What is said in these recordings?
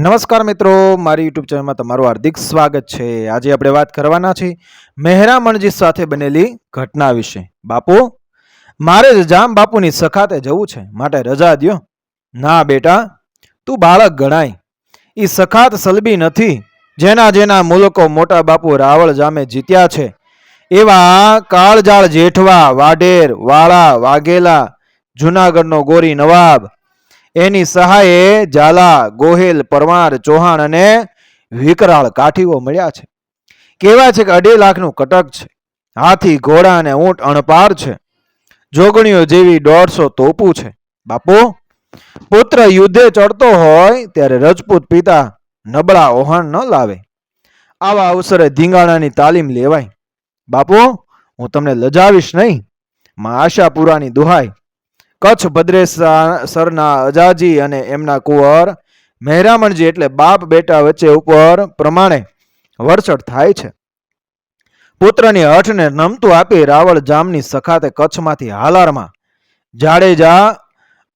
નમસ્કાર મિત્રો, મારી યુટ્યુબ ચેનલમાં તમારું હાર્દિક સ્વાગત છે. આજે આપણે વાત કરવાના છે મહેરામણજી સાથે બનેલી ઘટના વિશે. બાપુ, મારે જામ બાપુની સખાતે જવું છે. માટે રજા દ્યો. ના બેટા, તું બાળક ગણાય. એ સખાત સલબી નથી. જેના જેના મુલકો મોટા બાપુ રાવળ જામે જીત્યા છે. એવા કાળજાળ જેઠવા, વાઢેર, વાળા, વાઘેલા, જુનાગઢનો ગોરી નવાબ એની સહાયે ઝાલા, ગોહિલ, પરમાર, ચૌહાણ અને વિકરાળ કાઠીઓ મળ્યા છે. કેવા છે કે અઢી લાખનું કટક છે. હાથી, ઘોડા અને ઊંટ અણપાર છે. જોગણીઓ જેવી દોઢસો તોપું છે. બાપુ, પુત્ર યુદ્ધે ચડતો હોય ત્યારે રજપૂત પિતા નબળા ઓહાણ ન લાવે. આવા અવસરે ધીંગાણાની તાલીમ લેવાય. બાપુ, હું તમને લજાવીશ નહીં. માં આશાપુરાની દુહાઈ. કચ્છ ભદ્રેસરના અજાજી અને એમના કુંવર મહેરામણજી એટલે બાપ બેટા વચ્ચે ઉપર પ્રમાણે વરસડ થાય છે. પુત્રની હઠને નમતું આપી રાવળ જામની સખાતે કચ્છમાંથી હાલારમાં જાડેજા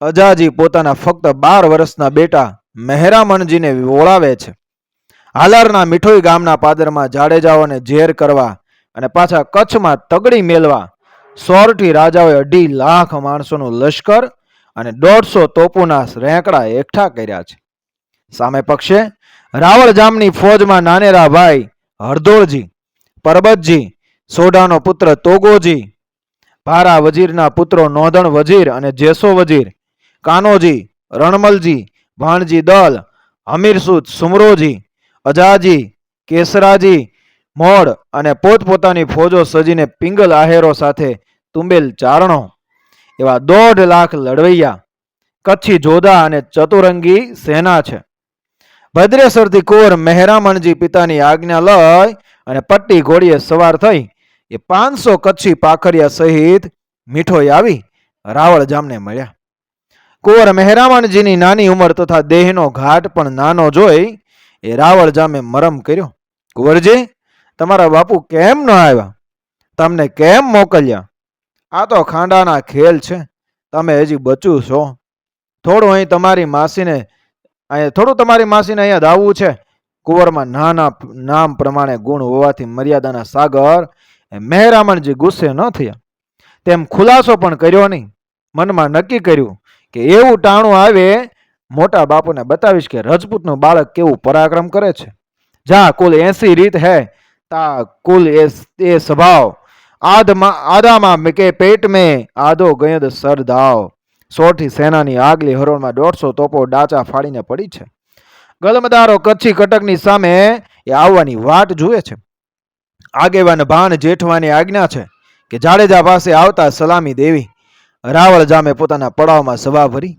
અજાજી પોતાના ફક્ત બાર વર્ષના બેટા મહેરામણજીને વોળાવે છે. હાલારના મીઠોઈ ગામના પાદરમાં જાડેજાઓને ઝેર કરવા અને પાછા કચ્છમાં તગડી મેળવા સોરઠી રાજાઓએ અઢી લાખ માણસોનું લશ્કર અને દોઢસો તોપોના રેંકડા એકઠા કર્યા છે. સામે પક્ષે રાવળ જામની ફોજમાં નાનેરા ભાઈ હરદોળજી, પરબતજી, સોઢાનો પુત્ર તોગોજી, ભારા વજીરના પુત્રો નોંધણ વજીર અને જેસો વજીર, કાનોજી, રણમલજી, ભાણજી દલ અમીરસુદ સુમરોજી, અજાજી, કેસરાજી મોડ અને પોતપોતાની ફોજો સજીને પિંગલ આહેરો સાથે તુંબેલ ચારણો. એવા દોઢ લાખ લડવૈયા, કચ્છી જોધા અને ચતુરંગી સેના છે. ભદ્રેસરથી કુંવર મહેરામણજી પિતાની આજ્ઞા લઈ અને પટ્ટી ઘોડીએ સવાર થઈ, એ પાંચસો કચ્છી પાખરિયા સહિત મીઠોઈ આવી રાવળ જામને મળ્યા. કુંવર મહેરામણજીની નાની ઉંમર તથા દેહનો ઘાટ પણ નાનો જોઈ, એ રાવળ જામે મરમ કર્યો. કુંવરજી તમારા બાપુ કેમ ન આવ્યા? તમને કેમ મોકલ્યા? આ તો ખાંડાના ખેલ છે. તમે હજી બચ્યું છો. થોડું અહીં તમારી માસીને, અહીંયા, થોડું તમારી માસીને અહીંયા દાવવું છે. કુંવરમાં નાના, નામ પ્રમાણે ગુણ હોવાથી મર્યાદાના સાગર મહેરામણજી ગુસ્સે ન થયા. તેમ ખુલાસો પણ કર્યો નહીં. મનમાં નક્કી કર્યું કે એવું ટાણું આવે, મોટા બાપુને બતાવીશ કે રજપૂતનું બાળક કેવું પરાક્રમ કરે છે. જા, કુલ એસી રીત હે. તા કુલ એ એ સ્વભાવ આધમાં આધામાં કે પેટ મેં આધો ગયદ સરદાવ સોઠી સેનાની આગલી હરોળમાં દોઢસો તોપો ડાચા ફાડીને પડી છે ગલમદારો કચ્છી કટકની સામે એ આવવાની વાટ જુએ છે। આગેવાન ભાણ જેઠવાની આજ્ઞા છે કે જાડેજા પાસે આવતા સલામી દેવી રાવળ જામે પોતાના પડાવમાં સભા ભરી।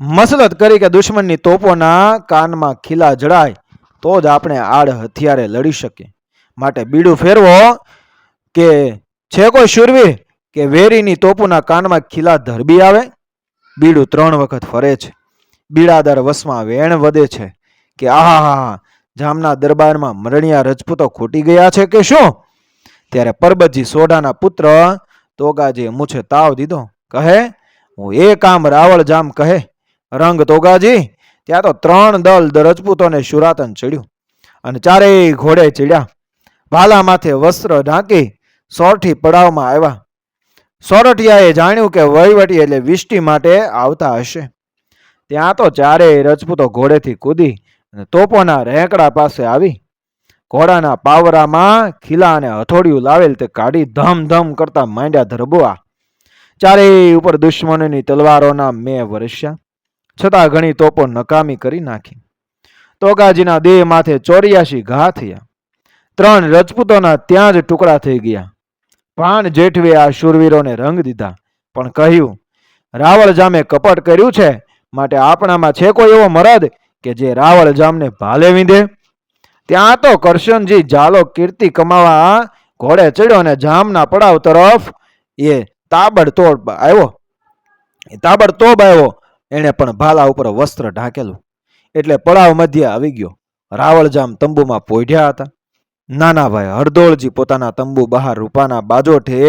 મસલત કરી કે દુશ્મનની તોપોના કાનમાં ખીલા જડાય, તો જ આપણે આડ હથિયારે લડી શકીએ। માટે બીડું ફેરવો કે છે કોઈ શુરવીર કે વેરીની તોપુના કાનમાં ખીલા ધરબી આવે? બીડું ત્રણ વખત ફરે છે. બીડાદાર વસમાં વેણ વધે છે કે આહા જામના દરબારમાં મરણિયા રજપૂતો ખૂટી ગયા છે કે શું? ત્યારે પરબતજી સોઢાના પુત્ર તોગાજીએ મૂછે તાવ દીધો. કહે, હું એ કામ રાવળ જામ કહે. રંગ તોગાજી, ત્યાં તો ત્રણ દલ રજપૂતોને શુરાતન ચડ્યું અને ચારેય ઘોડે ચડ્યા. ભાલા માથે વસ્ત્ર ઢાંકી સોરઠી પડાવમાં આવ્યા. સોરઠિયાએ જાણ્યું કે વહીવટી એટલે વિષ્ટિ માટે આવતા હશે. ત્યાં તો ચારેય રજપૂતો ઘોડેથી કૂદી અને તોપોના રેંકડા પાસે આવી. ઘોડાના પાવરામાં ખીલા અને હથોડિયું લાવેલ તે કાઢી ધમ ધમ કરતા માંડ્યા ધરબોઆ. ચારેય ઉપર દુશ્મનની તલવારોના મેં વરસ્યા. છતાં ઘણી તોપો નકામી કરી નાખી. તોગાજીના દેહ માથે ચોર્યાસી ઘા થયા. ત્રણ રજપૂતોના ત્યાં જ ટુકડા થઈ ગયા. પાન જેઠવે આ શૂરવીરોને રંગ દીધા, પણ કહ્યું, રાવળ જામે કપટ કર્યું છે, માટે આપણામાં છે કોઈ એવો મરદ કે જે રાવળ જામને ભાલે વિંધે? ત્યાં તો કરશનજી જાલો કીર્તિ કમાવા ઘોડે ચડ્યો અને જામના પડાવ તરફ એ તાબડતોડ આવ્યો. તાબડતોબ આવ્યો, એણે પણ ભાલા ઉપર વસ્ત્ર ઢાંકેલું. એટલે પડાવ મધ્ય આવી ગયો. રાવળજામ તંબુમાં પોઢ્યા હતા. નાના ભાઈ હરદોળજી પોતાના તંબુ બહાર રૂપાના બાજોઠે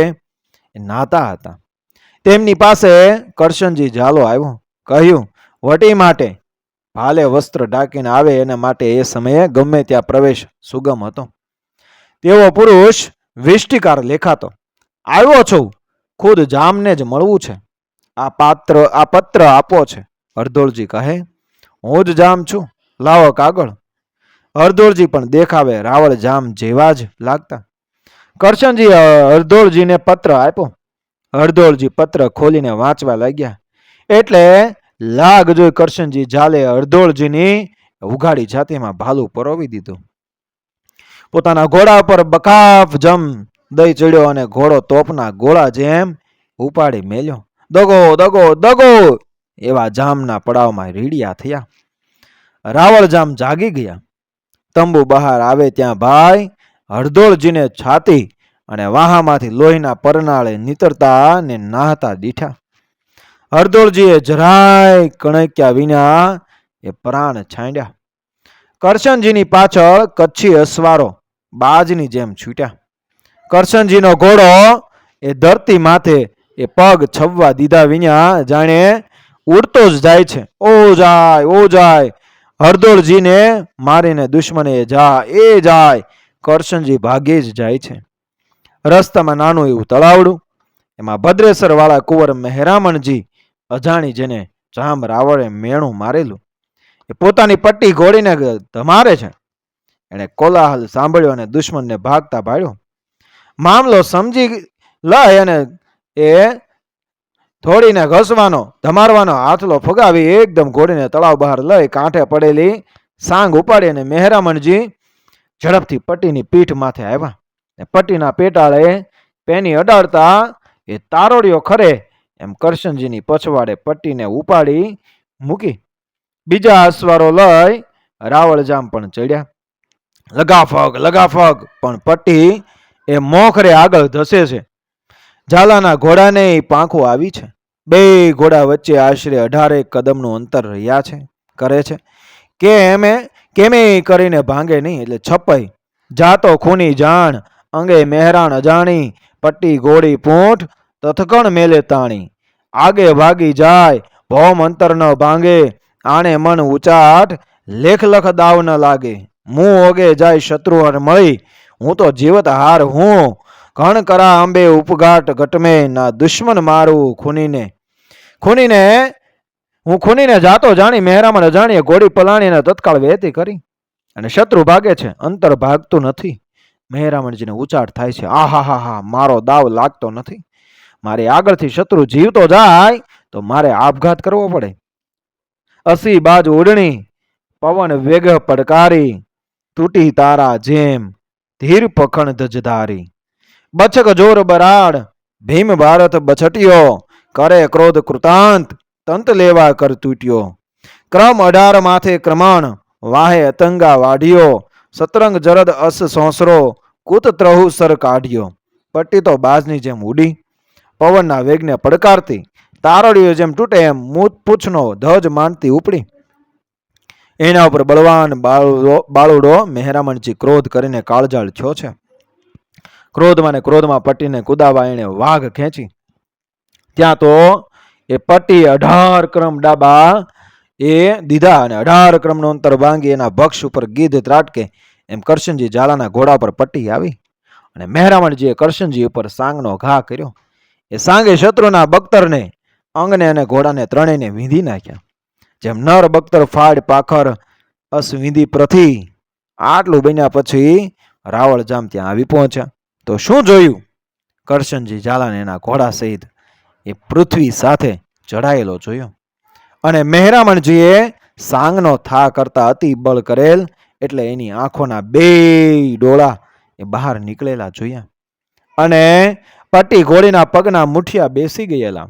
નાતા હતા. તેમની પાસે કરશનજી ઝાલો આવ્યો, કહ્યું, વટી માટે ભાલે વસ્ત્ર ઢાંકીને આવે એના માટે એ સમયે ગમે ત્યાં પ્રવેશ સુગમ હતો. તેવો પુરુષ વિષ્ટિકાર લેખાતો, આવ્યો છું, ખુદ જામને જ મળવું છે. આ પાત્ર, આ પત્ર આપો છે. હરદોળજી કહે, હું જ જામ છું, લાવો કાગળ. હરદોળજી પણ દેખાવે, રાવળ જામ જેવા જ લાગતા. કરશનજી હરદોરજીને પત્ર આપ્યો. હરદોળજી પત્ર ખોલીને વાંચવા લાગ્યા. એટલે લાગ જોઈ કરશનજી જાલે હરદોળજીની ઉઘાડી છાતીમાં ભાલું પરોવી દીધું. પોતાના ઘોડા પર બકાફ જમ દઈ ચડ્યો અને ઘોડો તોપના ગોળા જેમ ઉપાડી મેલ્યો. દગો દગો દગો! એવા જામના પડાવમાં રીડિયા થયા. રાવળ જામ જાગી ગયા. તંબુ બહાર આવે ત્યાં ભાઈ હરદોળજીને છાતી અને વાહામાંથી લોહીના પરનાળે નીતરતા ને નાહતા દીઠા. હરદોળજીએ જરાય કણક્યા વિના એ પ્રાણ છાંડ્યા કરશનજીની પાછળ કચ્છી અસવારો બાજની જેમ છૂટ્યા. કરશનજીનો ઘોડો એ ધરતી માથે એ પગ છવવા દીધા વિના જાણે ઉડતો જ જાય છે. ઓ જાય ઓ જાય હરદોળજીને મારીને દુશ્મને જા, એ જાય. કરશનજી ભાગે જ જાય છે. રસ્તામાં નાનું એવું તળાવડું, એમાં ભદ્રેસર વાળા કુંવર મહેરામણજી અજાણી જેને જામ રાવળે મેણું મારેલું. એ પોતાની પટ્ટી ઘોડીને ધમારે છે. એણે કોલાહલ સાંભળ્યો અને દુશ્મનને ભાગતા પાડ્યો. મામલો સમજી લઈ અને એ થોડીને ઘસવાનો, ધમારવાનો હાથલો ફગાવી એકદમ ઘોડીને તળાવ બહાર લઈ કાંઠે પડેલી સાંગ ઉપાડી અને મહેરામણજી ઝડપથી પટ્ટીની પીઠ માથે આવ્યા. ને પટ્ટીના પેટાળે પેની અડાડતા એ તારોડિયો ખરે એમ કરશનજીની પછવાડે પટ્ટીને ઉપાડી મૂકી. બીજા અસવારો લઈ રાવળજામ પણ ચડ્યા. લગાફગ લગાફગ, પણ પટ્ટી એ મોખરે આગળ ધસે છે. ઝાલાના ઘોડાને પાંખો આવી છે. બે ઘોડા વચ્ચે આશરે અઢારેક કદમનું અંતર રહ્યા છે, કરે છે. કે એમે કેમે કરીને ભાંગે નહીં, એટલે છપાઈ. જાતો ખૂની જાણ, અંગે મહેરાણ અજાણી, પટ્ટી ઘોડી પૂંઠ, તથકણ મેલે તાણી. આગે ભાગી જાય, ભોમ અંતર ન ભાંગે, આણે મન ઉચાટ, લેખ લખ દાવ ન લાગે. મું ઓગે જાય શત્રુ મળી, હું તો જીવત હાર હું ઘણ કરા અંબે ઉપઘાટ ઘટમે ના દુશ્મન મારું ખૂનીને. ખૂનીને, હું ખૂનીને જાતો જાણી મહેરામણ અજાણીએ ઘોડી પલાણીને તત્કાળ વહેતી કરી. અને શત્રુ ભાગે છે, અંતર ભાગતું નથી. મહેરામણજીને ઉચાટ થાય છે આ હા હા હા મારો દાવ લાગતો નથી. મારે આગળથી શત્રુ જીવતો જાય તો મારે આપઘાત કરવો પડે. અસી બાજ ઉડણી પવન વેગ પડકારી, તૂટી તારા જેમ ધીર પખણ ધજધારી. બચક જોર બરાડ. ભીમ ભારત બછટ્યો. કરે ક્રોધ કૃતાંત. તંત લેવા કર તૂટ્યો. ક્રમ અઢાર માથે ક્રમણ. વાહે અતંગા વાઢ્યો. સતરંગ જરદ અસ સોસરો. કૂત ત્રહુ સર કાઢ્યો. પટ્ટી તો બાજની જેમ ઉડી. પવનના વેગને પડકારતી. તારડીઓ જેમ તૂટે એમ મૂત પૂછનો ધજ માંડતી ઉપડી. એના ઉપર બળવાન બાળુડો મહેરામણજી ક્રોધ કરીને કાળજાળ થયો છે. ક્રોધમાં ને ક્રોધમાં પટ્ટીને કુદાવા એણે વાઘ ખેંચી. ત્યાં તો એ પટ્ટી અઢાર ક્રમ ડાબા એ દીધા અને અઢાર ક્રમનો અંતર વાંગી એના ભક્ષ ઉપર ગીધ ત્રાટકે. એમ કરશનજી ઝાલાના ઘોડા પર પટ્ટી આવી અને મહેરામણજીએ કરશનજી ઉપર સાંગનો ઘા કર્યો. એ સાંગે શત્રુના બખ્તરને અંગને અને ઘોડાને ત્રણેયને વીંધી નાખ્યા. જેમ નર બખ્તર ફાડ પાખર અસ વીંધી પ્રથી આટલું બન્યા પછી રાવળ જામ ત્યાં આવી પહોંચ્યા. તો શું જોયું? કરશનજી ઝાલાને એના ઘોડા સહિત એ પૃથ્વી સાથે જડાયેલો જોયો. અને મહેરામણજીએ સાંગનો થા કરતા અતિ બળ કરેલ એટલે એની આંખોના બે ડોળા એ બહાર નીકળેલા જોયા. અને પટ્ટી ઘોડીના પગના મુઠિયા બેસી ગયેલા.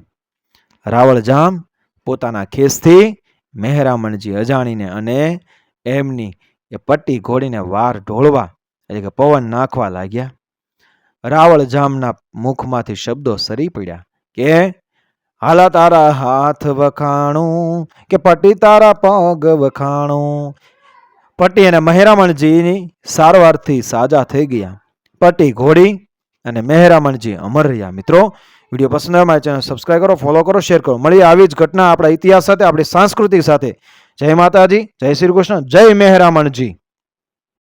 રાવળજામ પોતાના ખેસથી મહેરામણજી અજાણીને અને એમની એ પટ્ટી ઘોડીને વાર ઢોળવા એટલે કે પવન નાખવા લાગ્યા. રાવળ જામના મુખમાંથી શબ્દો સરી પડ્યા કે, હાલા તારા હાથ વખાણું, કે પટ્ટી તારા પગ વખાણું? પટ્ટી અને મહેરામણજીની સારવારથી સાજા થઈ ગયા. પટ્ટી ઘોડી અને મહેરામણજી અમર રહ્યા. મિત્રો, વીડિયો પસંદ આવે મારી ચેનલ સબસ્ક્રાઈબ કરો ફોલો કરો શેર કરો. મળી આવી જ ઘટના આપણા ઇતિહાસ સાથે, આપણી સાંસ્કૃતિક સાથે. જય માતાજી, જય શ્રી કૃષ્ણ, જય મહેરામણજી.